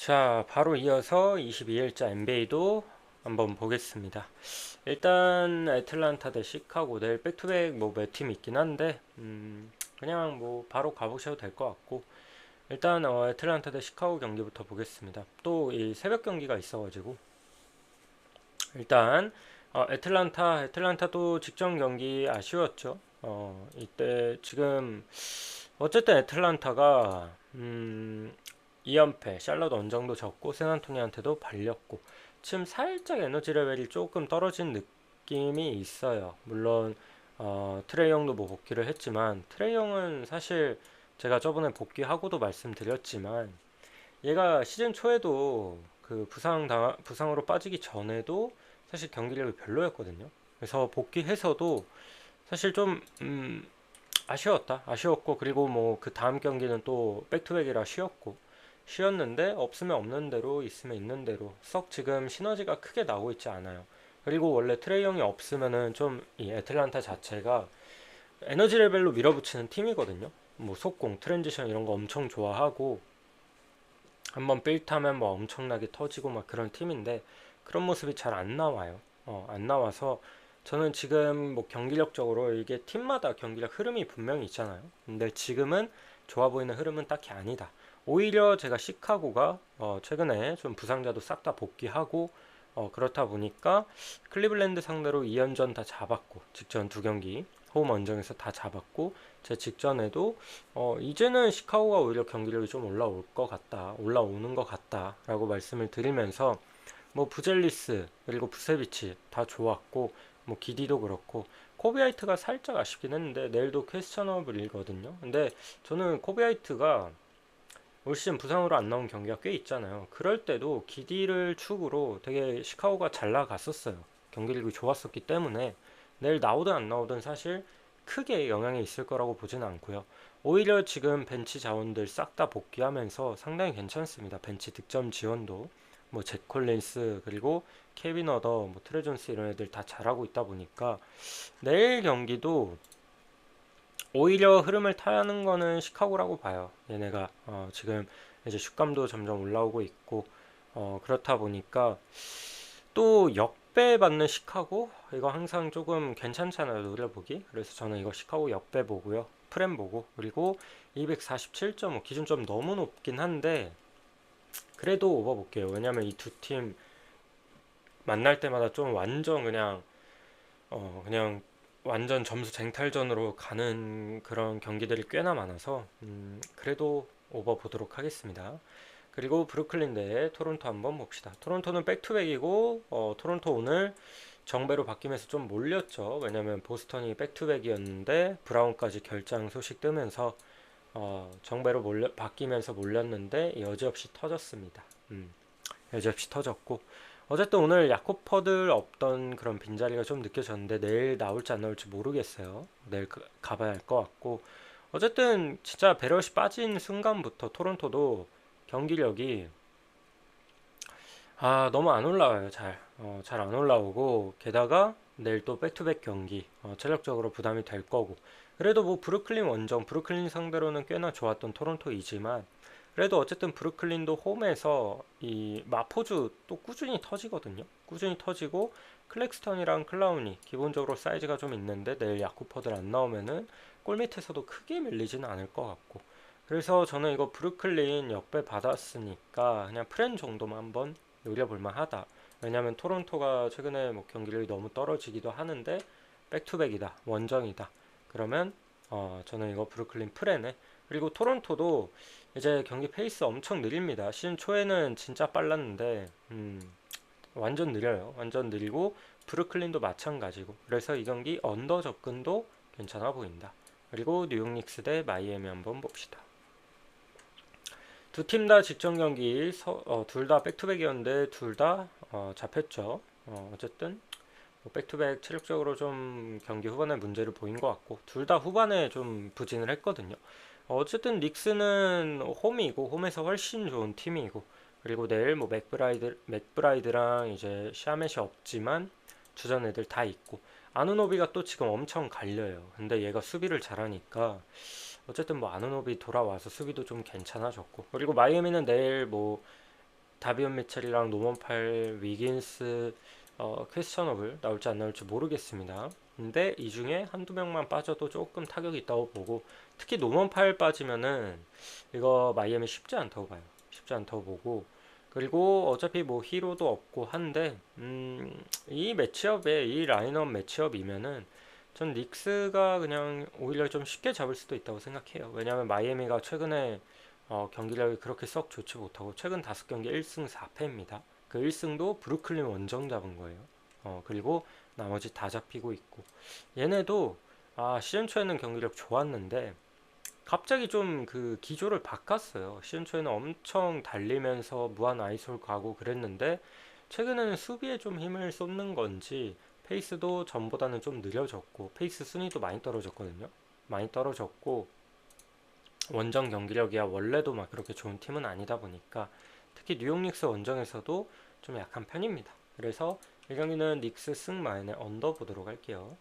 자, 바로 이어서 22일자 NBA도 한번 보겠습니다. 일단 애틀란타 대 시카고 내일 백투백 뭐 몇 팀 있긴 한데 음, 그냥 뭐 바로 가보셔도 될 것 같고 일단 어, 애틀란타 대 시카고 경기부터 보겠습니다. 또 이 새벽 경기가 있어가지고 일단 어, 애틀란타 애틀란타도 직전 경기 아쉬웠죠. 어, 이때 지금 어쨌든 애틀란타가 음, 2연패, 샬럿 원정도 졌고 샌안토니한테도 발렸고 지금 살짝 에너지 레벨이 조금 떨어진 느낌이 있어요. 물론 어, 트레이 형도 뭐 복귀를 했지만 트레이 형은 사실 제가 저번에 복귀하고도 말씀드렸지만 얘가 시즌 초에도 그 부상 당 부상으로 빠지기 전에도 사실 경기력이 별로였거든요. 그래서 복귀해서도 사실 좀 음, 아쉬웠다. 아쉬웠고 그리고 뭐 그 다음 경기는 또 백투백이라 쉬었고 쉬었는데 없으면 없는 대로 있으면 있는 대로 썩 지금 시너지가 크게 나오고 있지 않아요. 그리고 원래 트레이 형이 없으면은 좀 이 애틀란타 자체가 에너지 레벨로 밀어붙이는 팀이거든요. 뭐 속공, 트랜지션 이런 거 엄청 좋아하고 한번 빌타면 뭐 엄청나게 터지고 막 그런 팀인데 그런 모습이 잘 안 나와요. 어, 안 나와서 저는 지금 뭐 경기력적으로 이게 팀마다 경기력 흐름이 분명히 있잖아요. 근데 지금은 좋아 보이는 흐름은 딱히 아니다. 오히려 제가 시카고가 어 최근에 좀 부상자도 싹 다 복귀하고 어 그렇다 보니까 클리블랜드 상대로 2연전 다 잡았고 직전 두 경기 홈 원정에서 다 잡았고 제 직전에도 어 이제는 시카고가 오히려 경기력이 좀 올라올 것 같다 올라오는 것 같다라고 말씀을 드리면서 뭐 부젤리스 그리고 부세비치 다 좋았고 뭐 기디도 그렇고 코비아이트가 살짝 아쉽긴 했는데 내일도 퀘스천업을일거든요. 근데 저는 코비아이트가 올 시즌 부상으로 안 나온 경기가 꽤 있잖아요. 그럴 때도 기디를 축으로 되게 시카고가 잘 나갔었어요. 경기력이 좋았었기 때문에 내일 나오든 안 나오든 사실 크게 영향이 있을 거라고 보지는 않고요. 오히려 지금 벤치 자원들 싹 다 복귀하면서 상당히 괜찮습니다. 벤치 득점 지원도 뭐 잭 콜린스 그리고 케빈 어더, 뭐 트레 존스 이런 애들 다 잘하고 있다 보니까 내일 경기도 오히려 흐름을 타는 거는 시카고라고 봐요. 얘네가 어, 지금 이제 슛감도 점점 올라오고 있고 어, 그렇다 보니까 또 역배 받는 시카고 이거 항상 조금 괜찮잖아요 노려보기. 그래서 저는 이거 시카고 역배 보고요. 프렘 보고 그리고 247.5 기준 좀 너무 높긴 한데 그래도 오버 볼게요. 왜냐면 이 두 팀 만날 때마다 좀 완전 그냥 어 그냥 완전 점수 쟁탈전으로 가는 그런 경기들이 꽤나 많아서 음, 그래도 오버 보도록 하겠습니다. 그리고 브루클린 대 토론토 한번 봅시다. 토론토는 백투백이고 어, 토론토 오늘 정배로 바뀌면서 좀 몰렸죠. 왜냐면 보스턴이 백투백이었는데 브라운까지 결장 소식 뜨면서 어, 정배로 몰려, 바뀌면서 몰렸는데 여지없이 터졌습니다. 음, 여지없이 터졌고 어쨌든 오늘 야코퍼들 없던 그런 빈자리가 좀 느껴졌는데 내일 나올지 안 나올지 모르겠어요. 내일 가봐야 할 것 같고 어쨌든 진짜 베럿이 빠진 순간부터 토론토도 경기력이 아 너무 안 올라와요 잘. 어, 잘안 올라오고 게다가 내일 또 백투백 경기 어, 체력적으로 부담이 될 거고 그래도 뭐 브루클린 원정 브루클린 상대로는 꽤나 좋았던 토론토이지만 그래도 어쨌든 브루클린도 홈에서 이 마포주 또 꾸준히 터지거든요. 꾸준히 터지고 클렉스턴이랑 클라운이 기본적으로 사이즈가 좀 있는데 내일 야쿠퍼들 안 나오면은 골 밑에서도 크게 밀리지는 않을 것 같고 그래서 저는 이거 브루클린 역배 받았으니까 그냥 프렌 정도만 한번 노려볼만 하다. 왜냐면 토론토가 최근에 뭐 경기력이 너무 떨어지기도 하는데 백투백이다 원정이다. 그러면 어 저는 이거 브루클린 프렌에 그리고 토론토도 이제 경기 페이스 엄청 느립니다. 시즌 초에는 진짜 빨랐는데 음, 완전 느려요. 완전 느리고 브루클린도 마찬가지고 그래서 이 경기 언더 접근도 괜찮아 보인다. 그리고 뉴욕 닉스 대 마이애미 한번 봅시다. 두 팀 다 직전 경기 어, 둘다 백투백이었는데 둘다 어, 잡혔죠. 어, 어쨌든 뭐 백투백 체력적으로 좀 경기 후반에 문제를 보인 것 같고 둘 다 후반에 좀 부진을 했거든요. 어쨌든 닉스는 홈이고 홈에서 훨씬 좋은 팀이고 그리고 내일 뭐 맥브라이드 맥브라이드랑 이제 샤멧이 없지만 주전 애들 다 있고 아누노비가 또 지금 엄청 갈려요. 근데 얘가 수비를 잘하니까 어쨌든 뭐 아누노비 돌아와서 수비도 좀 괜찮아졌고 그리고 마이애미는 내일 뭐 다비언 미첼이랑 노먼팔, 위긴스, 어, 퀘스천업을 나올지 안 나올지 모르겠습니다. 근데 이 중에 한두 명만 빠져도 조금 타격이 있다고 보고 특히 노먼팔 빠지면은 이거 마이애미 쉽지 않다고 봐요. 쉽지 않다고 보고 그리고 어차피 뭐 히로도 없고 한데 음, 이 매치업에 이 라인업 매치업이면은 전 닉스가 그냥 오히려 좀 쉽게 잡을 수도 있다고 생각해요. 왜냐하면 마이애미가 최근에 어, 경기력이 그렇게 썩 좋지 못하고 최근 다섯 경기 1승 4패입니다. 그 1승도 브루클린 원정 잡은 거예요. 어, 그리고 나머지 다 잡히고 있고 얘네도 아, 시즌 초에는 경기력 좋았는데 갑자기 좀 그 기조를 바꿨어요. 시즌 초에는 엄청 달리면서 무한 아이솔 가고 그랬는데 최근에는 수비에 좀 힘을 쏟는 건지 페이스도 전보다는 좀 느려졌고 페이스 순위도 많이 떨어졌거든요. 많이 떨어졌고 원정 경기력이야 원래도 막 그렇게 좋은 팀은 아니다 보니까 특히 뉴욕 닉스 원정에서도 좀 약한 편입니다. 그래서 이 경기는 닉스 승 마인의 언더 보도록 할게요.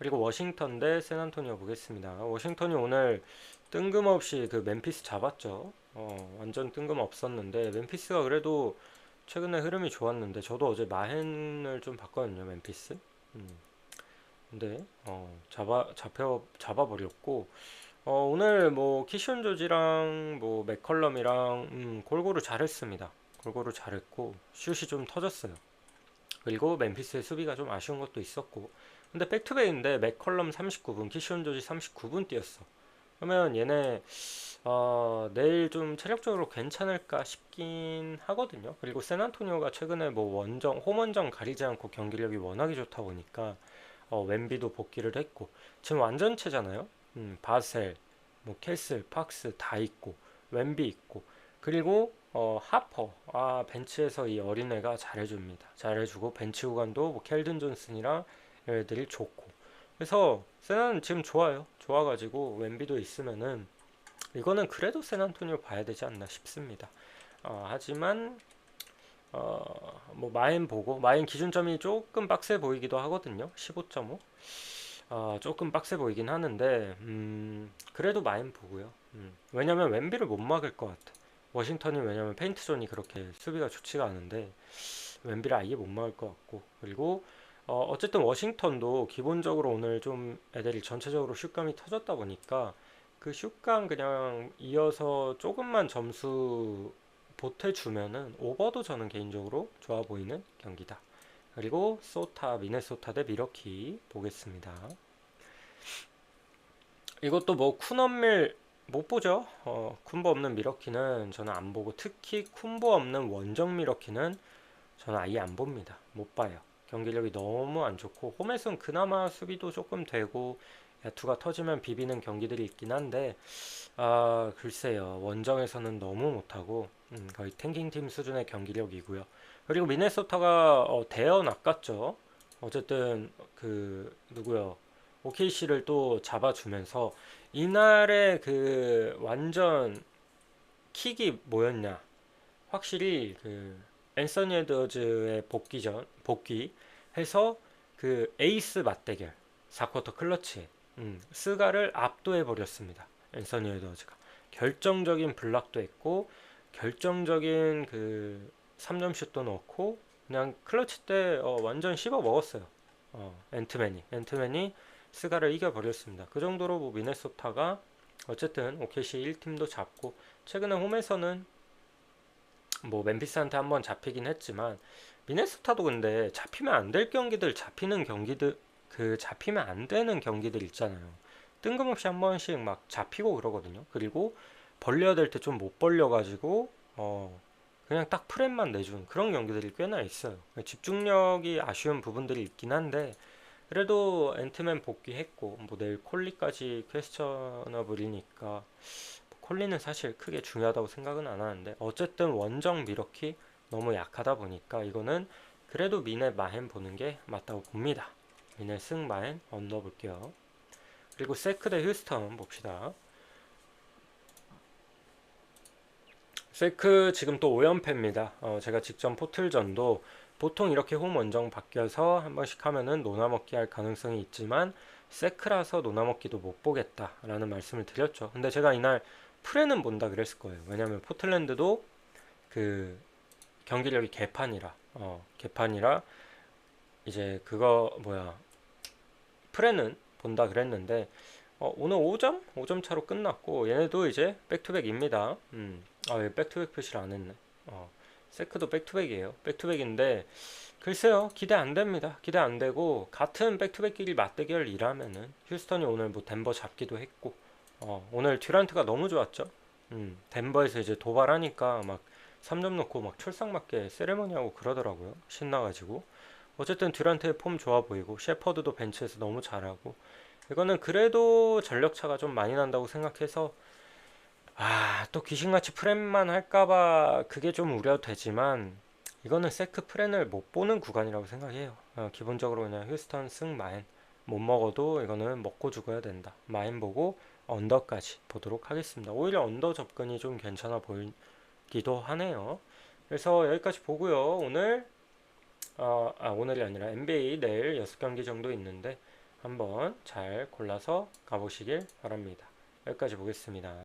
그리고 워싱턴 대 샌안토니오 보겠습니다. 워싱턴이 오늘 뜬금없이 그 멤피스 잡았죠. 어, 완전 뜬금없었는데 멤피스가 그래도 최근에 흐름이 좋았는데 저도 어제 마헨을 좀 봤거든요. 멤피스. 음. 근데 어, 잡아 잡혀 잡아 버렸고 어, 오늘 뭐 키션 조지랑 뭐 맥컬럼이랑 음, 골고루 잘했습니다. 골고루 잘했고 슛이 좀 터졌어요. 그리고 멤피스의 수비가 좀 아쉬운 것도 있었고 근데 백투백인데 맥컬럼 39분, 키션 조지 39분 뛰었어. 그러면 얘네 어, 내일 좀 체력적으로 괜찮을까 싶긴 하거든요. 그리고 샌안토니오가 최근에 뭐 원정, 홈원정 가리지 않고 경기력이 워낙에 좋다 보니까 어, 웬비도 복귀를 했고 지금 완전체잖아요. 음, 바셀, 뭐 캐슬, 팍스 다 있고 웬비 있고 그리고 어, 하퍼 아 벤치에서 이 어린애가 잘해줍니다. 잘해주고 벤치 후간도 뭐 켈든 존슨이랑 애들이 좋고 그래서 세나는 지금 좋아요. 좋아가지고 웬비도 있으면은 이거는 그래도 샌안토니오 봐야 되지 않나 싶습니다. 어, 하지만 어, 뭐 마인 보고 마인 기준점이 조금 빡세 보이기도 하거든요. 15.5. 어, 조금 빡세 보이긴 하는데 음, 그래도 마인 보고요. 음, 왜냐면 웬비를 못 막을 것 같아. 워싱턴이 왜냐면 페인트 존이 그렇게 수비가 좋지가 않은데 웬비를 아예 못 막을 것 같고 그리고 어, 어쨌든 워싱턴도 기본적으로 오늘 좀 애들이 전체적으로 슛감이 터졌다 보니까 그 슛감 그냥 이어서 조금만 점수 보태주면은 오버도 저는 개인적으로 좋아 보이는 경기다. 그리고 소타 미네소타 대 미러키 보겠습니다. 이것도 뭐 쿤엄밀 못 보죠. 어, 쿤보 없는 미러키는 저는 안 보고 특히 쿤보 없는 원정 미러키는 저는 아예 안 봅니다. 못 봐요. 경기력이 너무 안 좋고 홈에서는 그나마 수비도 조금 되고 야투가 터지면 비비는 경기들이 있긴 한데 아 글쎄요 원정에서는 너무 못하고 음, 거의 탱킹팀 수준의 경기력이고요. 그리고 미네소타가 어, 대여 낚았죠. 어쨌든 그 누구요? OKC를 또 잡아주면서 이날의 그 완전 킥이 뭐였냐? 확실히 그 앤서니 에드워즈의 복귀 전 복귀 해서 그 에이스 맞대결 4쿼터 클러치 음, 스가를 압도해 버렸습니다. 앤서니 에드워즈가 결정적인 블락도 했고 결정적인 그 3점 슛도 넣고 그냥 클러치 때 어, 완전 씹어 먹었어요. 어, 앤트맨이 앤트맨이 스가를 이겨 버렸습니다. 그 정도로 뭐 미네소타가 어쨌든 OKC 1팀도 잡고 최근에 홈에서는 뭐 멤피스한테 한번 잡히긴 했지만 미네소타도 근데 잡히면 안 될 경기들 잡히는 경기들 그 잡히면 안 되는 경기들 있잖아요. 뜬금없이 한 번씩 막 잡히고 그러거든요. 그리고 벌려야 될 때 좀 못 벌려가지고 어 그냥 딱 프랩만 내준 그런 경기들이 꽤나 있어요. 집중력이 아쉬운 부분들이 있긴 한데 그래도 앤트맨 복귀했고 뭐 내일 콜리까지 퀘스천어블이니까 콜리는 사실 크게 중요하다고 생각은 안 하는데 어쨌든 원정 미러키 너무 약하다 보니까 이거는 그래도 미네 마헨 보는 게 맞다고 봅니다. 미네 승 마헨 언더 볼게요. 그리고 세크 대 휴스턴 봅시다. 세크 지금 또 5연패입니다. 어, 제가 직전 포틀전도 보통 이렇게 홈 원정 바뀌어서 한 번씩 하면은 노나먹기 할 가능성이 있지만 세크라서 노나먹기도 못 보겠다라는 말씀을 드렸죠. 근데 제가 이날 프레는 본다 그랬을 거예요. 왜냐면 포틀랜드도 그 경기력이 개판이라 어, 개판이라 이제 그거 뭐야 프레는 본다 그랬는데 어, 오늘 5점? 5점 차로 끝났고 얘네도 이제 백투백입니다. 음. 아, 왜 백투백 표시를 안 했네. 어. 세크도 백투백이에요. 백투백인데 글쎄요. 기대 안 됩니다. 기대 안 되고 같은 백투백끼리 맞대결이라면은 휴스턴이 오늘 뭐 덴버 잡기도 했고 어, 오늘 듀란트가 너무 좋았죠. 음. 덴버에서 이제 도발하니까 막 3점 넣고 막 출상 맞게 세레머니 하고 그러더라고요. 신나가지고. 어쨌든 듀란트의 폼 좋아 보이고 셰퍼드도 벤치에서 너무 잘하고 이거는 그래도 전력 차가 좀 많이 난다고 생각해서 아, 또 귀신같이 프렌만 할까봐 그게 좀 우려되지만 이거는 세크 프렌을 못 보는 구간이라고 생각해요. 어, 기본적으로 그냥 휴스턴 승 마인 못 먹어도 이거는 먹고 죽어야 된다. 마인 보고 언더까지 보도록 하겠습니다. 오히려 언더 접근이 좀 괜찮아 보이기도 하네요. 그래서 여기까지 보고요. 오늘 어, 아, 오늘이 아니라 NBA 내일 6경기 정도 있는데 한번 잘 골라서 가보시길 바랍니다. 여기까지 보겠습니다.